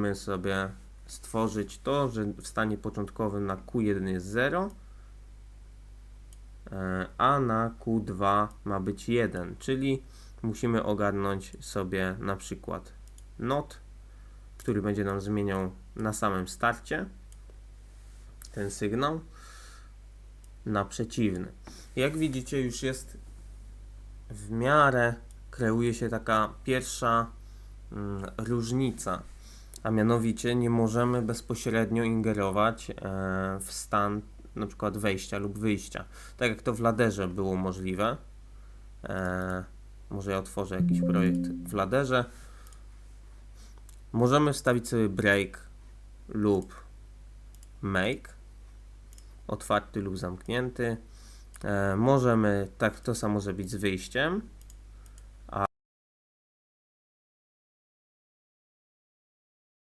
Możemy sobie stworzyć to, że w stanie początkowym na Q1 jest 0, e, a na Q2 ma być 1, czyli musimy ogarnąć sobie na przykład not, który będzie nam zmieniał na samym starcie ten sygnał na przeciwny. Jak widzicie, już jest w miarę kreuje się taka pierwsza mm, różnica, a mianowicie nie możemy bezpośrednio ingerować e, w stan na przykład wejścia lub wyjścia, tak jak to w laderze było możliwe. E, może ja otworzę jakiś projekt w laderze. Możemy wstawić sobie break lub make, otwarty lub zamknięty. E, możemy, tak to samo zrobić z wyjściem.